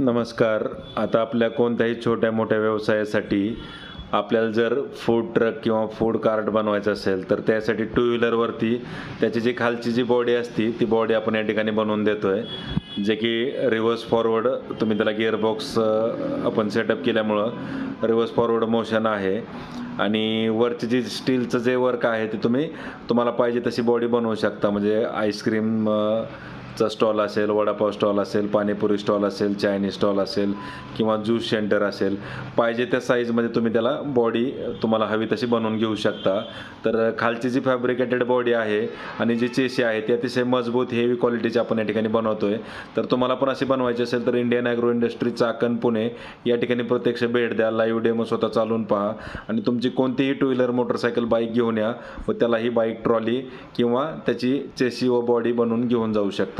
नमस्कार. आता आपल्या कोणत्याही छोट्या मोठ्या व्यवसायासाठी आपल्याला जर फूड ट्रक किंवा फूड कार्ट बनवायचं असेल तर त्यासाठी टू व्हीलरवरती त्याची जी खालची जी बॉडी असते ती बॉडी आपण या ठिकाणी बनवून देतो आहे जे की रिव्हर्स फॉरवर्ड तुम्ही त्याला गिअरबॉक्स आपण सेटअप केल्यामुळं रिव्हर्स फॉरवर्ड मोशन आहे. आणि वरची जी स्टीलचं जे वर्क आहे ते तुम्ही तुम्हाला पाहिजे तशी बॉडी बनवू शकता. म्हणजे आईस्क्रीम चा स्टॉल असेल वडापाव स्टॉल असेल पाणीपुरी स्टॉल असेल चायनीज स्टॉल असेल किंवा ज्यूस सेंटर असेल पाहिजे त्या साईजमध्ये तुम्ही त्याला बॉडी तुम्हाला हवी तशी बनवून घेऊ शकता. तर खालची जी फॅब्रिकेटेड बॉडी आहे आणि जी चेशी आहे ती अतिशय मजबूत हेवी क्वालिटीची आपण या ठिकाणी बनवतो आहे तर तुम्हाला पण अशी बनवायची असेल तर Indian agro industry Chakan Pune या ठिकाणी प्रत्यक्ष भेट द्या. लाईव्ह डेमो स्वतः चालून पहा. आणि तुमची कोणतीही टू व्हीलर मोटरसायकल बाईक घेऊन या व त्याला ही बाईक ट्रॉली किंवा त्याची चेसी व बॉडी बनवून घेऊन जाऊ शकता.